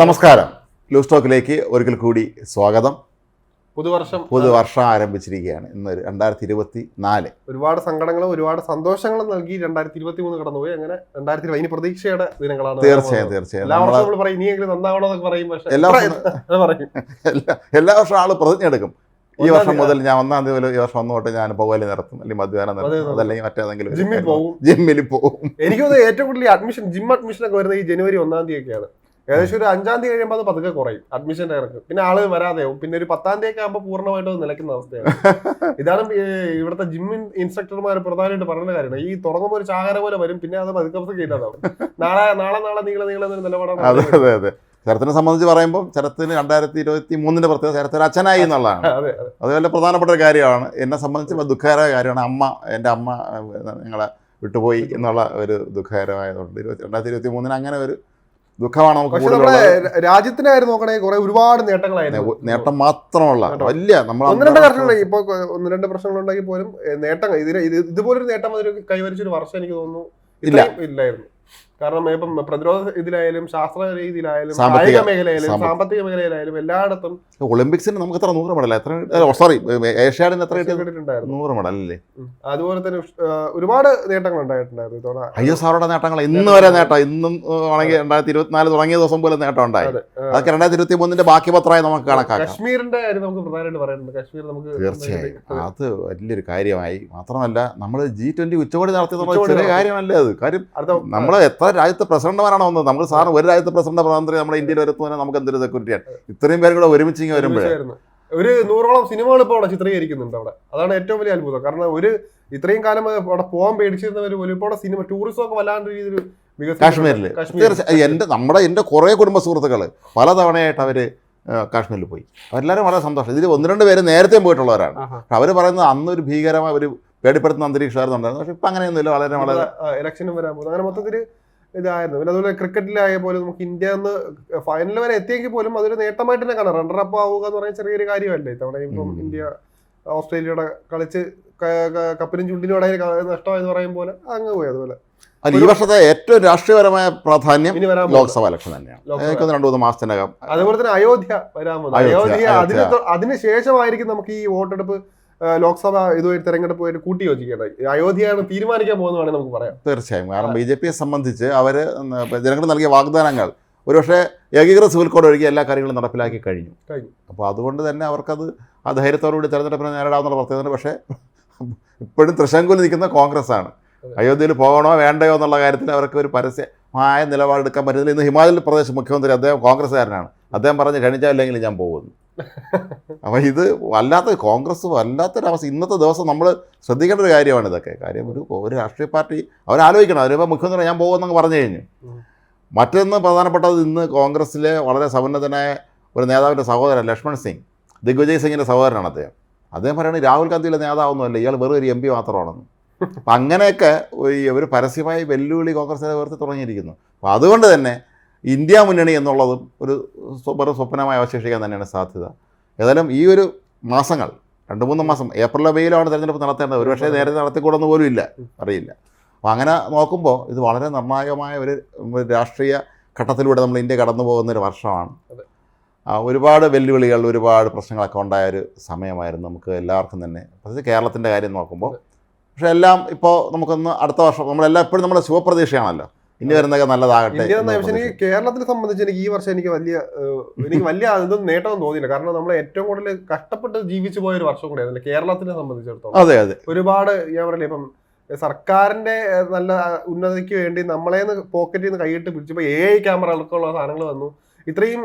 നമസ്കാരം. ലൂസ് ടോക്കിലേക്ക് ഒരിക്കൽ കൂടി സ്വാഗതം. പുതുവർഷം പുതുവർഷം ആരംഭിച്ചിരിക്കുകയാണ്. ഇന്ന് രണ്ടായിരത്തി ഇരുപത്തി നാല് ഒരുപാട് സങ്കടങ്ങളും ഒരുപാട് സന്തോഷങ്ങളും നൽകി രണ്ടായിരത്തി ഇരുപത്തി മൂന്ന് കടന്നുപോയി. അങ്ങനെ രണ്ടായിരത്തി ഇരുപത് ഇനി പ്രതീക്ഷയുടെ ദിനങ്ങളാണ്. തീർച്ചയായും തീർച്ചയായും. എല്ലാ വർഷവും നമ്മൾ പറയും ഇനിയെങ്കിലും നന്നാവണോ എന്നൊക്കെ പറയും പക്ഷേ എല്ലാ പറയും. വർഷവും ആൾ പ്രതിജ്ഞ എടുക്കും. ഈ വർഷം മുതൽ ഞാൻ ഒന്നാം തീയതി ഈ വർഷം ഒന്ന് തൊട്ട് ഞാൻ പോകലി നടത്തും. അല്ലെങ്കിൽ മധ്യാനം നടത്തും. അതെ. അതല്ലെങ്കിൽ മറ്റേതെങ്കിലും ജിമ്മിൽ പോകും ജിമ്മിൽ പോകും എനിക്ക് തോന്നുന്നു ഏറ്റവും കൂടുതൽ അഡ്മിഷൻ ജിം അഡ്മിഷൻ ഒക്കെ വരുന്നത് ഈ ജനുവരി ഒന്നാം തീയതി ഒക്കെയാണ് ഏകദേശം ഒരു അഞ്ചാം തീയതി കഴിയുമ്പോൾ അത് പതുക്കെ കുറയും. അഡ്മിഷൻ ഇറക്കും പിന്നെ ആൾ വരാതെയാവും പിന്നെ ഒരു പത്താം തീയതി ഒക്കെ ആകുമ്പോൾ പൂർണമായിട്ട് നിലയ്ക്കുന്ന അവസ്ഥയാണ്. ഇതാണ് ഇവിടുത്തെ ജിം ഇൻസ്ട്രക്ടർമാർ പ്രധാനമായിട്ട് പറയുന്ന കാര്യമാണ് ഈ തുടങ്ങുമ്പോൾ ഒരു ചാകര പോലെ വരും പിന്നെ അത് പതുക്കെ പതുക്കെ ഇല്ലാതാവും നാളെ നാളെ നാളെ നീളെ നീളെ എന്നൊരു നിലപാടാണ് അതെ അതെ അതെ. ശരത്തിനെ സംബന്ധിച്ച് പറയുമ്പോൾ ശരത്തിന് രണ്ടായിരത്തി ഇരുപത്തി മൂന്നിന്റെ പ്രത്യേകത ശരത്തിന് അച്ഛനായി എന്നുള്ളതാണ്. അതെ അത്. വളരെ പ്രധാനപ്പെട്ട ഒരു കാര്യമാണ്. എന്നെ സംബന്ധിച്ച് ദുഃഖകരമായ കാര്യമാണ്. അമ്മ എന്റെ അമ്മ നിങ്ങളെ ഞങ്ങളെ വിട്ടുപോയി എന്നുള്ള ഒരു ദുഃഖകരമായതുകൊണ്ട്. ഇരുപത്തി രണ്ടായിരത്തി ഇരുപത്തി മൂന്നിന് അങ്ങനെ ഒരു ദുഃഖമാണ് നമുക്ക് രാജ്യത്തിനായിരുന്നു നോക്കണേ കൂടുതലുള്ളത് രാജ്യത്തിന്റെ കാര്യം നോക്കണമെങ്കിൽ കുറെ ഒരുപാട് നേട്ടങ്ങളായിരുന്നു. നേട്ടം മാത്രമല്ല വലിയ നമ്മൾ ഒന്ന് രണ്ട് പ്രശ്നങ്ങൾ ഇപ്പൊ ഒന്ന് രണ്ട് പ്രശ്നങ്ങളുണ്ടെങ്കിൽ പോലും നേട്ടങ്ങൾ നേട്ടം ഇതിന് ഇത് ഇതുപോലൊരു നേട്ടം അതിന് കൈവരിച്ചൊരു വർഷം എനിക്ക് തോന്നുന്നു ഇല്ല. ഇല്ലായിരുന്നു. കാരണം ഇപ്പം പ്രതിരോധ ഇതിലായാലും ശാസ്ത്ര രീതിയിലായാലും കായിക മേഖലയിലും സാമ്പത്തിക- മേഖലയിലായാലും എല്ലായിടത്തും ഒളിമ്പിക്സിന് നമുക്ക് എത്ര നൂറ് മെഡൽ. എത്ര സോറി ഏഷ്യാഡിന് എത്ര കിട്ടിയിട്ടുണ്ടായിരുന്നു. നൂറ് മെഡൽ അല്ലേ? അതുപോലെ തന്നെ ഒരുപാട് നേട്ടങ്ങൾ ഉണ്ടായിട്ടുണ്ടായിരുന്നു ഇത്തവണ ഐ എസ് ആറുടെ നേട്ടങ്ങൾ ഇന്ന് വരെ നേട്ടം. ഇന്നും ആണെങ്കിൽ രണ്ടായിരത്തി ഇരുപത്തിനാല് തുടങ്ങിയ ദിവസം പോലെ നേട്ടം ഉണ്ടായി. അതൊക്കെ രണ്ടായിരത്തി ഇരുപത്തി മൂന്നിന്റെ ബാക്കി പത്രമായി നമുക്ക് കണക്കാക്കാം. കശ്മീരിന്റെ കാര്യം നമുക്ക് പ്രധാനമായിട്ട് പറയുന്നുണ്ട് കാശ്മീർ നമുക്ക് തീർച്ചയായും. അത് വലിയൊരു കാര്യമായി. മാത്രമല്ല നമ്മൾ ജി ട്വന്റി ഉച്ചകോടി നടത്തിയ ചെറിയ. കാര്യമല്ല അത്? കാര്യം നമ്മൾ എത്ര രാജ്യത്തെ പ്രസിഡന്റുമാരാണ് വന്നത്? നമ്മൾ സാറിന് ഒരു രാജ്യത്തെ പ്രസിഡന്റ് പ്രധാനമന്ത്രി നമ്മുടെ ഇന്ത്യയിൽ വരുത്തുന്നതിന് നമുക്ക് എന്തൊരു സെക്യൂരിറ്റിയാണ് ഇത്രയും പേരും കൂടെ ഒരുമിച്ച് ഇങ്ങനെ വരുമ്പോഴേ. ഒരു നൂറോളം സിനിമകൾ ഇപ്പോൾ അവിടെ ചിത്രീകരിക്കുന്നുണ്ട് അവിടെ. അതാണ് ഏറ്റവും വലിയ അത്ഭുതം. കാരണം ഒരു ഇത്രയും കാലം അവിടെ പോകാൻ പേടിച്ചിരുന്നവർ ഒരുപാട് സിനിമ ടൂറിസം ഒക്കെ വല്ലാണ്ട് രീതിയിൽ. കാശ്മീരിൽ എന്റെ തീർച്ചയായും എന്റെ നമ്മുടെ എന്റെ കുറേ കുടുംബ സുഹൃത്തുക്കൾ പലതവണയായിട്ട് അവർ കാശ്മീരിൽ പോയി. അവരെല്ലാവരും വളരെ സന്തോഷം. ഇതിൽ ഒന്ന് രണ്ട് പേര് നേരത്തെ പോയിട്ടുള്ളവരാണ്. അവർ പറയുന്നത് അന്നൊരു ഭീകരമായ ഒരു പേടിപ്പെടുത്തുന്ന അന്തരീക്ഷമായിരുന്നു പക്ഷെ ഇപ്പം അങ്ങനെയൊന്നുമില്ല. വളരെ വളരെ ഇലക്ഷനും വരാൻ പോകുന്നു. അങ്ങനെ മൊത്തത്തിൽ ഇതായിരുന്നു. പിന്നെ അതുപോലെ ക്രിക്കറ്റിലായ പോലും നമുക്ക് ഇന്ത്യ എന്ന് ഫൈനൽ വരെ എത്തിയെങ്കിൽ പോലും അതൊരു നേട്ടമായിട്ട് തന്നെ കാണാം. റണ്ണർ അപ്പ് ആവുക എന്ന് പറയുന്ന ചെറിയൊരു കാര്യമല്ലേ? ഇത്തവണ ഇപ്പം ഇന്ത്യ ഓസ്ട്രേലിയയുടെ കളിച്ച് കപ്പിനും ചുണ്ടിനും ഇടയിൽ ക- നഷ്ടമായെന്ന് പറയും പോലെ അങ്ങ് പോയി അതുപോലെ. അല്ല ഈ വർഷത്തെ ഏറ്റവും രാഷ്ട്രീയപരമായ പ്രാധാന്യം. ലോക്സഭ ഇലക്ഷൻ തന്നെയാണ്. രണ്ടു മൂന്ന് മാസത്തിനകം. അതുപോലെ തന്നെ അയോധ്യ വരാൻ അയോധ്യ, അതിന് അതിനുശേഷമായിരിക്കും ശേഷമായിരിക്കും നമുക്ക് ഈ വോട്ടെടുപ്പ് ലോക്സഭ ഇതുവരെ തെരഞ്ഞെടുപ്പ് കൂട്ടി യോജിക്കേണ്ടത് അയോധ്യയാണ് തീരുമാനിക്കാൻ പോകുന്നത് വേണമെങ്കിൽ നമുക്ക് പറയാം. തീർച്ചയായും. കാരണം ബി ജെ പിയെ സംബന്ധിച്ച് അവർ ജനങ്ങൾ നൽകിയ വാഗ്ദാനങ്ങൾ ഒരുപക്ഷെ ഏകീകൃത സിവിൽ കോഡ് ഒഴികെ എല്ലാ കാര്യങ്ങളും നടപ്പിലാക്കി കഴിഞ്ഞു. കഴിഞ്ഞു. അപ്പോൾ അതുകൊണ്ട് തന്നെ അവർക്കത് ആ ധൈര്യത്തോടുകൂടി തെരഞ്ഞെടുപ്പിനെ നേരിടാവുന്ന പ്രത്യേകത പക്ഷേ ഇപ്പോഴും തൃശങ്കൂൽ നിൽക്കുന്ന കോൺഗ്രസ് ആണ്. അയോധ്യയിൽ പോകണോ വേണ്ടയോ എന്നുള്ള കാര്യത്തിൽ അവർക്ക് ഒരു പരസ്യമായ നിലപാടെടുക്കാൻ പറ്റുന്നില്ല. ഇന്ന് ഹിമാചൽ പ്രദേശ് മുഖ്യമന്ത്രി അദ്ദേഹം കോൺഗ്രസ്സുകാരനാണ്. അദ്ദേഹം പറഞ്ഞ് ക്ഷണിച്ചാല്ലെങ്കിൽ ഞാൻ പോകുന്നു. അപ്പോൾ ഇത് വല്ലാത്ത കോൺഗ്രസ് വല്ലാത്തൊരവസ്ഥ. ഇന്നത്തെ ദിവസം നമ്മൾ ശ്രദ്ധിക്കേണ്ട ഒരു കാര്യമാണ് ഇതൊക്കെ. കാര്യം ഒരു ഒരു രാഷ്ട്രീയ പാർട്ടി അവരാലോചിക്കണം. അവരിപ്പോൾ മുഖ്യമന്ത്രി ഞാൻ പോകുമെന്നങ്ങ് പറഞ്ഞു കഴിഞ്ഞു. മറ്റൊന്ന് പ്രധാനപ്പെട്ടത് ഇന്ന് കോൺഗ്രസ്സിലെ വളരെ സമുന്നതനായ ഒരു നേതാവിന്റെ സഹോദരൻ ലക്ഷ്മൺ സിംഗ് ദിഗ്വിജയ് സിംഗിന്റെ സഹോദരനാണ് അദ്ദേഹം. അദ്ദേഹം പറയുന്നത് രാഹുൽ ഗാന്ധിയുടെ നേതാവൊന്നുമല്ല ഇയാൾ വെറും ഒരു എം പി മാത്രമാണെന്ന്. അപ്പം അങ്ങനെയൊക്കെ ഈ ഒരു പരസ്യമായി വെല്ലുവിളി കോൺഗ്രസിനെ ഉയർത്തി തുടങ്ങിയിരിക്കുന്നു. അപ്പോൾ അതുകൊണ്ട് തന്നെ ഇന്ത്യ മുന്നണി എന്നുള്ളതും ഒരു വെറും സ്വപ്നമായി അവശേഷിക്കാൻ തന്നെയാണ് സാധ്യത. ഏതായാലും ഈ ഒരു മാസങ്ങൾ രണ്ട് മൂന്ന് മാസം ഏപ്രിലോ മെയിലാണ് തിരഞ്ഞെടുപ്പ് നടത്തേണ്ടത്. ഒരുപക്ഷെ നേരത്തെ നടത്തിക്കൂടെന്ന് പോലും ഇല്ല. അറിയില്ല. അപ്പോൾ അങ്ങനെ നോക്കുമ്പോൾ ഇത് വളരെ നിർണായകമായ ഒരു രാഷ്ട്രീയ ഘട്ടത്തിലൂടെ നമ്മൾ ഇന്ത്യ കടന്നു പോകുന്ന ഒരു വർഷമാണ്. ഒരുപാട് വെല്ലുവിളികൾ ഒരുപാട് പ്രശ്നങ്ങളൊക്കെ ഉണ്ടായ ഒരു സമയമായിരുന്നു നമുക്ക് എല്ലാവർക്കും തന്നെ. പ്രത്യേകിച്ച് കേരളത്തിന്റെ കാര്യം നോക്കുമ്പോൾ പക്ഷേ എല്ലാം ഇപ്പോൾ നമുക്കൊന്ന് അടുത്ത വർഷം നമ്മളെല്ലാം എപ്പോഴും നമ്മുടെ ശുഭപ്രതീക്ഷയാണല്ലോ. ഇനി വരുന്നതൊക്കെ നല്ലതാകട്ടെ എനിക്ക് കേരളത്തിനെ സംബന്ധിച്ച് എനിക്ക് ഈ വർഷം എനിക്ക് വലിയ എനിക്ക് വലിയ ഇതൊന്നും നേട്ടമൊന്നും തോന്നിയില്ല. കാരണം നമ്മൾ ഏറ്റവും കൂടുതൽ കഷ്ടപ്പെട്ട് ജീവിച്ചു പോയ ഒരു വർഷം കൂടിയായിരുന്നു കേരളത്തിനെ സംബന്ധിച്ചിടത്തോളം. അതെ അതെ. ഒരുപാട് ഞാൻ പറയില്ല ഇപ്പം സർക്കാരിന്റെ നല്ല ഉന്നതിക്ക് വേണ്ടി നമ്മളെ പോക്കറ്റിൽ നിന്ന് കൈയിട്ട് പിടിച്ചപ്പോ എ ഐ ക്യാമറ അടക്കമുള്ള സാധനങ്ങൾ വന്നു. ഇത്രയും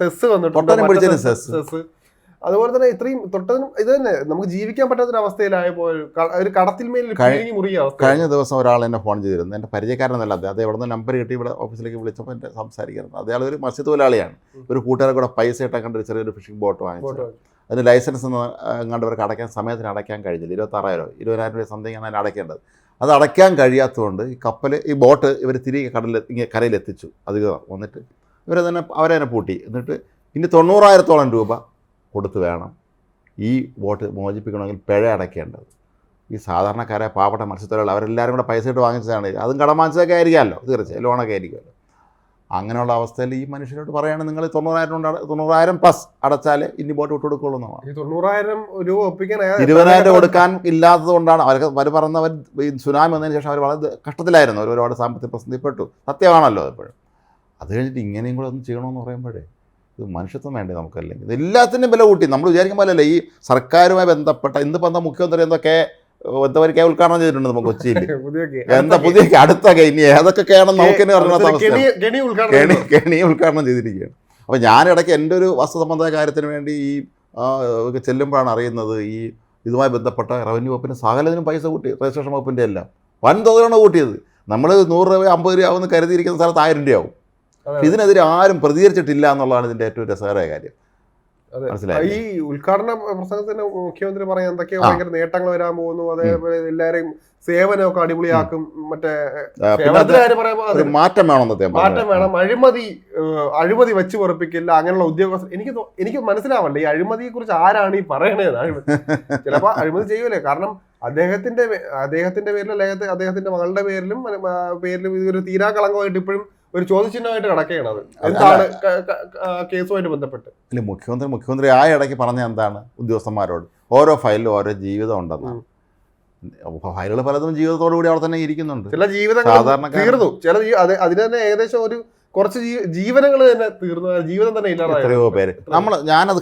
സെസ് വന്നിട്ടുണ്ട്. സെസ്. അതുപോലെ തന്നെ ഇത്രയും തൊട്ടതിനും ഇത് തന്നെ നമുക്ക് ജീവിക്കാൻ പറ്റാത്ത ഒരു അവസ്ഥയിലായപ്പോൾ ഒരു കടത്തിൽ കടത്തിന്മേൽ മുറിയ അവസ്ഥ. കഴിഞ്ഞ ദിവസം ഒരാൾ എന്നെ ഫോൺ ചെയ്തിരുന്നു. എന്റെ പരിചയക്കാരനല്ല അദ്ദേഹം അദ്ദേഹം ഇവിടെ നിന്ന് നമ്പർ കിട്ടി ഇവിടെ ഓഫീസിലേക്ക് വിളിച്ചപ്പോൾ എന്റെ സംസാരിക്കുന്നത് അദ്ദേഹം ഒരു മത്സ്യ തൊഴിലാളിയാണ് ഒരു കൂട്ടുകാരെ കൂടെ പൈസ ഇട്ടാൽ കണ്ട് ഒരു ചെറിയൊരു ഫിഷിംഗ് ബോട്ട് വാങ്ങിച്ചു. അതിന് ലൈസൻസ് അവർക്ക് അടയ്ക്കാൻ സമയത്തിന് അടയ്ക്കാൻ കഴിഞ്ഞില്ല. ഇരുപത്താറായിരോ ഇരുപതിനായിരം രൂപ സംതിങ് ആണ് അടയ്ക്കേണ്ടത്. അത് അടയ്ക്കാൻ കഴിയാത്തതുകൊണ്ട് ഈ കപ്പൽ ഈ ബോട്ട് ഇവർ തിരികെ കടലിൽ ഇങ്ങനെ കരയിലെത്തിച്ചു. അധികം വന്നിട്ട് ഇവരെ തന്നെ അവരെ തന്നെ പൂട്ടി. എന്നിട്ട് ഇനി തൊണ്ണൂറായിരത്തോളം രൂപ കൊടുത്ത് വേണം. ഈ വോട്ട് മോചിപ്പിക്കണമെങ്കിൽ പിഴ അടയ്ക്കേണ്ടത്. ഈ സാധാരണക്കാരെ പാവപ്പെട്ട മത്സ്യത്തൊഴിലാളി അവരെല്ലാവരും കൂടെ പൈസ ഇട്ട് വാങ്ങിച്ചതാണ്. അതും കടം വാങ്ങിച്ചതൊക്കെ ആയിരിക്കാമല്ലോ തീർച്ചയായും ലോണൊക്കെ ആയിരിക്കുമല്ലോ. അങ്ങനെയുള്ള അവസ്ഥയിൽ ഈ മനുഷ്യരോട് പറയുകയാണ് നിങ്ങൾ തൊണ്ണൂറായിരം തൊണ്ണൂറായിരം പ്ലസ് അടച്ചാൽ ഇനി ബോട്ട് വിട്ടു കൊടുക്കുള്ളൂ എന്നാണ് തൊണ്ണൂറായിരം രൂപ ഒപ്പിക്കാൻ ഏ- ഇരുപതിനായിരം രൂപ കൊടുക്കാൻ ഇല്ലാത്തത് കൊണ്ടാണ് അവർക്ക് അവർ പറഞ്ഞവർ ഈ സുനാമി വന്നതിന് ശേഷം അവർ വളരെ കഷ്ടത്തിലായിരുന്നു. അവർ ഒരുപാട് സാമ്പത്തിക പ്രതിസന്ധിപ്പെട്ടു സത്യമാണല്ലോ എപ്പോഴും. അത് കഴിഞ്ഞിട്ട് ഇങ്ങനെയും കൂടെ ഒന്ന് ചെയ്യണമെന്ന് പറയുമ്പോഴേ ഇത് മനുഷ്യത്വം വേണ്ടേ നമുക്കല്ലെങ്കിൽ അല്ലെങ്കിൽ എല്ലാത്തിനും വില കൂട്ടി. നമ്മൾ വിചാരിക്കുമ്പോൾ പോലെയല്ല ഈ സർക്കാരുമായി ബന്ധപ്പെട്ട ഇന്നിപ്പോൾ എന്താ മുഖ്യമന്ത്രി എന്തൊക്കെ എന്താ കെ ഉദ്ഘാടനം ചെയ്തിട്ടുണ്ട് നമുക്ക് കൊച്ചിയിൽ? എന്താ പുതിയ അടുത്ത കെ ഇനി ഏതൊക്കെയാണെന്ന് നമുക്ക് തന്നെ അറിയാത്ത അവസ്ഥ? കെണി കെണി ഉദ്ഘാടനം ചെയ്തിരിക്കുകയാണ്. അപ്പോൾ ഞാനിടയ്ക്ക് എന്റെ ഒരു വസ്തു സംബന്ധ കാര്യത്തിന് വേണ്ടി ഈ ചെല്ലുമ്പോഴാണ് അറിയുന്നത് ഈ ഇതുമായി ബന്ധപ്പെട്ട റവന്യൂ വകുപ്പിന് സകലതിനും പൈസ കൂട്ടി രജിസ്ട്രേഷൻ വകുപ്പിന്റെ എല്ലാം. വൻതുകയാണ് കൂട്ടിയത്. നമ്മൾ നൂറ് രൂപ അമ്പത് രൂപ ആവുമെന്ന് കരുതിയിരിക്കുന്ന സ്ഥലത്ത് ആയിരം രൂപയാവും. ഇതിനെതിരെ ആരും പ്രതികരിച്ചിട്ടില്ല എന്നുള്ളതാണ് ഇതിന്റെ ഏറ്റവും രസകരമായ കാര്യം. ഈ ഉദ്ഘാടന പ്രസംഗത്തിന് മുഖ്യമന്ത്രി പറയാൻ എന്തൊക്കെയോ. ഭയങ്കര നേട്ടങ്ങൾ വരാൻ പോകുന്നു. അതേപോലെ എല്ലാരെയും സേവനമൊക്കെ അടിപൊളിയാക്കും. മറ്റേ മാറ്റം വേണം മാറ്റം വേണം. അഴിമതി അഴിമതി വെച്ച് പൊറപ്പിക്കില്ല. അങ്ങനെയുള്ള ഉദ്യോഗസ്ഥർ എനിക്ക് എനിക്ക് മനസ്സിലാവണ്ട. ഈ അഴിമതിയെ കുറിച്ച് ആരാണ് ഈ പറയണത് അഴിമതി ചിലപ്പോ അഴിമതി ചെയ്യൂലേ. കാരണം അദ്ദേഹത്തിന്റെ അദ്ദേഹത്തിന്റെ പേരിലും അല്ലെങ്കിൽ അദ്ദേഹത്തിന്റെ മകളുടെ പേരിലും പേരിലും ഇതൊരു തീരാ കളങ്കമായിട്ട് ഇപ്പോഴും ഒരു ചോദ്യചിഹ്നമായിട്ട് കിടക്കുകയാണ് അത്. എന്താണ് കേസുമായിട്ട് ബന്ധപ്പെട്ട്? അല്ലെ മുഖ്യമന്ത്രി മുഖ്യമന്ത്രി ആ ഇടയ്ക്ക് പറഞ്ഞ എന്താണ് ഉദ്യോഗസ്ഥന്മാരോട്? ഓരോ ഫയലിലും ഓരോ ജീവിതം ഉണ്ടെന്നാണ്. ഫയലുകൾ പലതും ജീവിതത്തോടു കൂടി അവിടെ തന്നെ ഇരിക്കുന്നുണ്ട്. ചില ജീവിതങ്ങൾ സാധാരണ തീർന്നു. ചില അതിന് തന്നെ ഏകദേശം ഒരു കുറച്ച് ജീവനങ്ങൾ തന്നെ തീർന്നു. ജീവിതം തന്നെ ഇല്ലാതെ എത്രയോ പേര്. നമ്മൾ ഞാനത്